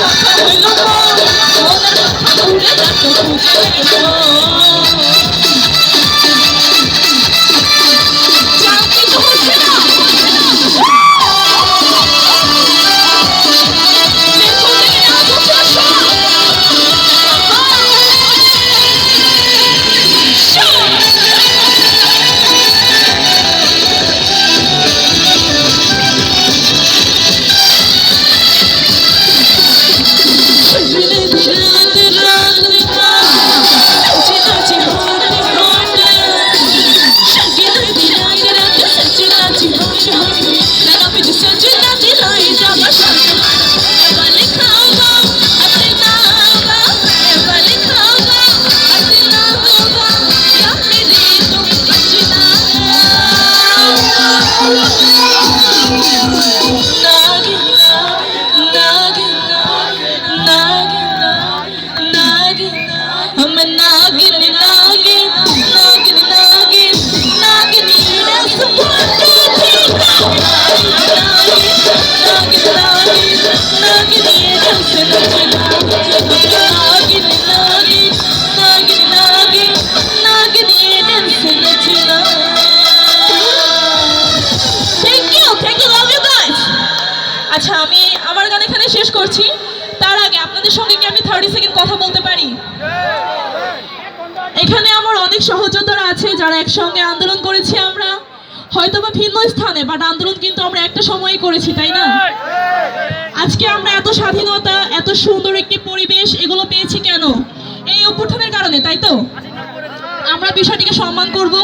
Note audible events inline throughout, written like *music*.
Let's *laughs* go. She আচ্ছা আমি আমার গান এখানে শেষ করছি। তার আগে আপনাদের সঙ্গে কি আমি থার্টি সেকেন্ড কথা বলতে পারি? এখানে আমার অনেক সহযোদ্ধারা আছে, যারা একসঙ্গে আন্দোলন করেছি আমরা। হয়তো বা ভিন্ন স্থানে বাট আন্দোলন কিন্তু আমরা একটা সময়ে করেছি, তাই না? আজকে আমরা এত স্বাধীনতা, এত সুন্দর একটি পরিবেশ, এগুলো পেয়েছি কেন? এই অভ্যুত্থানের কারণে, তাই তো? আমরা বিষয়টিকে সম্মান করব।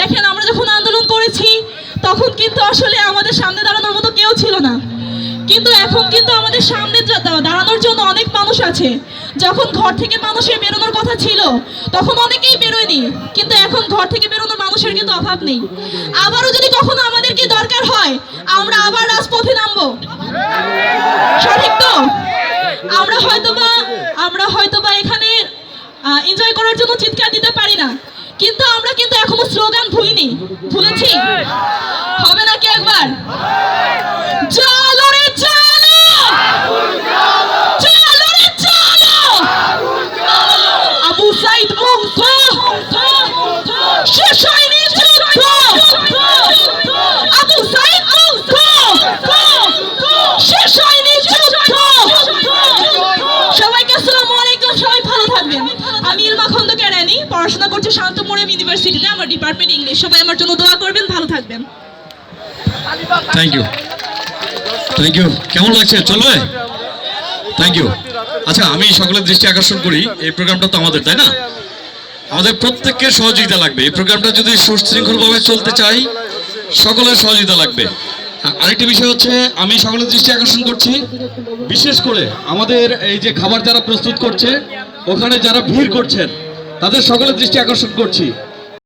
দেখেন, আমরা যখন আন্দোলন করেছি, তখন কিন্তু আসলে আমাদের সামনে দাঁড়ানোর মতো কেউ ছিল না। কিন্তু এখন কিন্তু আমাদের সামনে দাঁড়ানোর জন্য অনেক মানুষ আছে। যখন ঘর থেকে মানুষের বেরোনোর কথা ছিল, তখন অনেকেই বেরোয়নি। কিন্তু এখন ঘর থেকে বেরোনোর মানুষের কিন্তু অভাব নেই। আবারও যদি কখনো আমাদেরকে দরকার হয়, আমরা আবার রাজপথে নামবো। সঠিক তো? আমরা হয়তোবা আমরা হয়তোবা এখানে এনজয় করার জন্য চিৎকার দিতে পারি না। কিন্তু আমরা কিন্তু এখনও স্লোগান ভুলিনি। ভুলেছি? হবে নাকি একবার? চলো থাকবেন। আমি ইলমা খন্দকার রানী, পড়াশোনা করছি শান্তমোড়েম ইউনিভার্সিটিতে, আমার ডিপার্টমেন্ট ইংলিশ সবাই আমার জন্য দোয়া করবেন, ভালো থাকবেন। থ্যাংক ইউ থ্যাংক ইউ কেমন লাগছে? চলবে? থ্যাংক ইউ আচ্ছা আমি সকলের দৃষ্টি আকর্ষণ করি, এই প্রোগ্রামটা তো আমাদের, তাই না? আমাদের প্রত্যেকের সহযোগিতা লাগবে। এই প্রোগ্রামটা যদি সুশৃঙ্খলভাবে চলতে চাই, সকলের সহযোগিতা লাগবে। আরেকটি বিষয় হচ্ছে, আমি সকলের দৃষ্টি আকর্ষণ করছি। বিশেষ করে আমাদের এই যে খাবার যারা প্রস্তুত করছে, ওখানে যারা ভিড় করছেন, তাদের সকলের দৃষ্টি আকর্ষণ করছি।